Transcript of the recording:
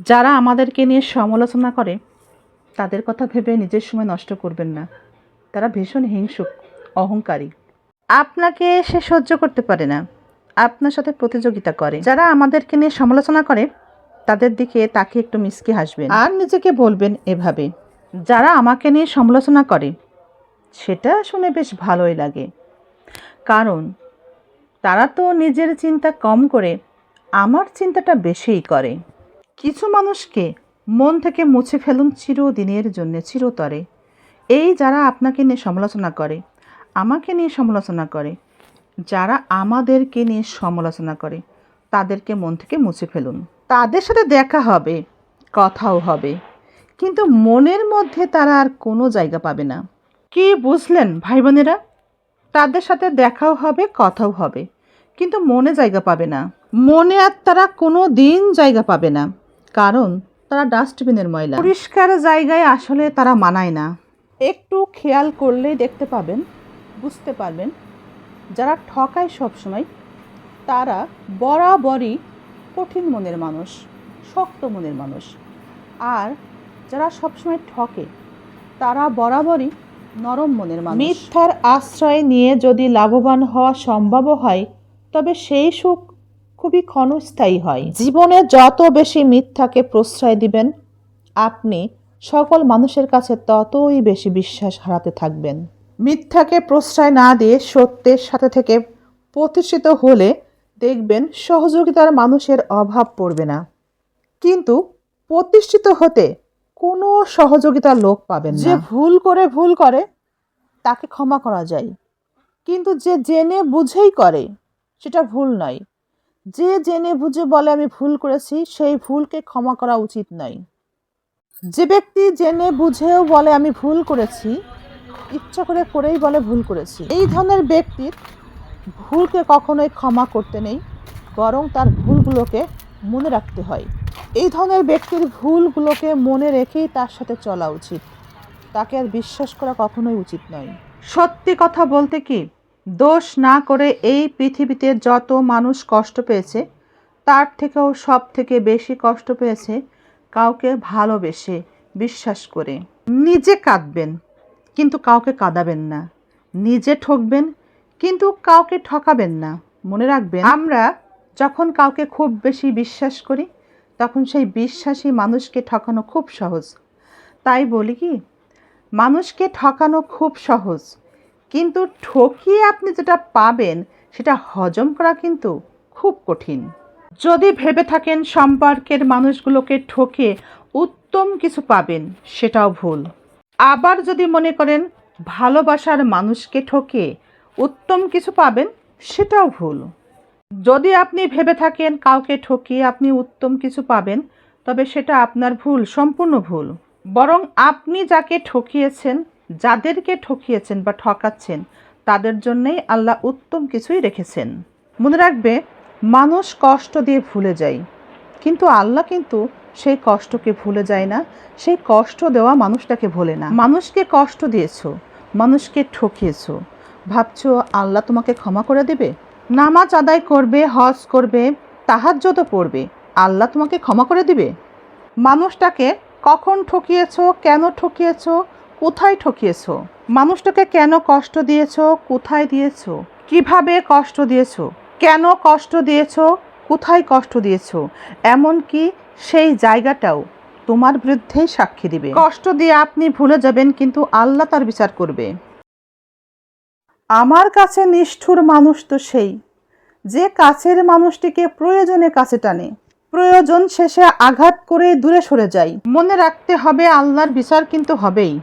যারা আমাদেরকে নিয়ে সমালোচনা করে, তাদের কথা ভেবে নিজের সময় নষ্ট করবেন না। তারা ভীষণ হিংসুক, অহংকারী। আপনাকে সে সহ্য করতে পারে না। আপনার সাথে প্রতিযোগিতা করে। যারা আমাদেরকে নিয়ে সমালোচনা করে, তাদের দিকে তাকে একটু মিসকে হাসবেন। আর নিজেকে বলবেন এভাবে, যারা আমাকে নিয়ে সমালোচনা করে, সেটা শুনে বেশ ভালোই লাগে। কারণ, তারা তো নিজের চিন্তা কম করে, আমার চিন্তাটা বেশিই করে। কিছু মানুষকে মন থেকে মুছে ফেলুন চিরদিনের জন্য, চিরতরে। এই যারা আপনাকে নিয়ে সমালোচনা করে, আমাকে নিয়ে সমালোচনা করে, যারা আমাদেরকে নিয়ে সমালোচনা করে, তাদেরকে মন থেকে মুছে ফেলুন। তাদের সাথে দেখা হবে, কথাও হবে, কিন্তু মনের মধ্যে তারা আর কোনো জায়গা পাবে না। কি বুঝলেন ভাই বোনেরা তাদের সাথে দেখাও হবে, কথাও হবে, কিন্তু মনে জায়গা পাবে না। মনে আর তারা কোনো দিন জায়গা পাবে না। কারণ তারা ডাস্টবিনের ময়লা। পরিষ্কার জায়গায় আসলে তারা মানায় না। একটু খেয়াল করলেই দেখতে পাবেন বুঝতে পারবেন যারা ঠকায় সবসময় তারা বরাবরই কঠিন মনের মানুষ শক্ত মনের মানুষ। আর যারা সবসময় ঠকে তারা বরাবরই নরম মনের মানুষ। মিথ্যার আশ্রয় নিয়ে যদি লাভবান হওয়া সম্ভব হয় তবে সেই সুখ খুবই ক্ষণস্থায়ী হয়। জীবনে যত বেশি মিথ্যাকে প্রশ্রয় দিবেন, আপনি সকল মানুষের কাছে ততই বেশি বিশ্বাস হারাতে থাকবেন। মিথ্যাকে প্রশ্রয় না দিয়ে সত্যের সাথে থেকে প্রতিষ্ঠিত হলে দেখবেন সহযোগিতার মানুষের অভাব পড়বে না। কিন্তু প্রতিষ্ঠিত হতে কোনো সহযোগিতার লোক পাবেন যে ভুল করে ভুল করে, তাকে ক্ষমা করা যায়। কিন্তু যে জেনে বুঝেই করে, সেটা ভুল নয়। যে জেনে বুঝে বলে আমি ভুল করেছি, সেই ভুলকে ক্ষমা করা উচিত নয় যে ব্যক্তি জেনে বুঝেও বলে আমি ভুল করেছি, ইচ্ছা করে করেই বলে ভুল করেছি। এই ধরনের ব্যক্তির ভুলকে কখনোই ক্ষমা করতে নেই, বরং তার ভুলগুলোকে মনে রাখতে হয়। এই ধরনের ব্যক্তির ভুলগুলোকে মনে রেখেই তার সাথে চলা উচিত। তাকে আর বিশ্বাস করা কখনোই উচিত নয়। সত্যি কথা বলতে কি দোষ না করে এই পৃথিবীতে যত মানুষ কষ্ট পেয়েছে, তার থেকেও সব থেকে বেশি কষ্ট পেয়েছে কাউকে ভালোবেসে বিশ্বাস করে। নিজে কাঁদবেন, কিন্তু কাউকে কাঁদাবেন না। নিজে ঠকবেন, কিন্তু কাউকে ঠকাবেন না। মনে রাখবেন, আমরা যখন কাউকে খুব বেশি বিশ্বাস করি, তখন সেই বিশ্বাসী মানুষকে ঠকানো খুব সহজ। তাই বলি কি, মানুষকে ঠকানো খুব সহজ। কিন্তু ঠকিয়ে আপনি যেটা পাবেন, সেটা হজম করা কিন্তু খুব কঠিন। যদি ভেবে থাকেন সম্পর্কের মানুষগুলোকে ঠকে উত্তম কিছু পাবেন, সেটাও ভুল। আবার যদি মনে করেন ভালোবাসার মানুষকে ঠকে উত্তম কিছু পাবেন, সেটাও ভুল। যদি আপনি ভেবে থাকেন কাউকে ঠকিয়ে আপনি উত্তম কিছু পাবেন, তবে সেটা আপনার ভুল, সম্পূর্ণ ভুল। বরং আপনি যাকে ঠকিয়েছেন যাদেরকে ঠকিয়েছেন বা ঠকাচ্ছেন, তাদের জন্যেই আল্লাহ উত্তম কিছুই রেখেছেন। মনে রাখবে, মানুষ কষ্ট দিয়ে ভুলে যায়, কিন্তু আল্লাহ কিন্তু সেই কষ্টকে ভুলে যায় না, সেই কষ্ট দেওয়া মানুষটাকে ভোলে না। মানুষকে কষ্ট দিয়েছ, মানুষকে ঠকিয়েছো, ভাবছ আল্লাহ তোমাকে ক্ষমা করে দেবে? নামাজ আদায় করবে, হজ করবে তাহাজ্জত পড়বে, আল্লাহ তোমাকে ক্ষমা করে দিবে? মানুষটাকে কখন ঠকিয়েছো, কেন ঠকিয়েছো কোথায় ঠকিয়েছো? মানুষটাকে কেন কষ্ট দিয়েছ? কোথায় দিয়েছ? কীভাবে কষ্ট দিয়েছ? কেন কষ্ট দিয়েছ? কোথায় কষ্ট দিয়েছ? এমনকি সেই জায়গাটাও তোমার বিরুদ্ধেই সাক্ষী দিবে। কষ্ট দিয়ে আপনি ভুলে যাবেন, কিন্তু আল্লাহ তার বিচার করবে। আমার কাছে নিষ্ঠুর মানুষ তো সেই, যে কাছের মানুষটিকে প্রয়োজনে কাছে টানে। প্রয়োজন শেষে আঘাত করে দূরে সরে যায়। মনে রাখতে হবে আল্লাহর বিচার কিন্তু হবেই।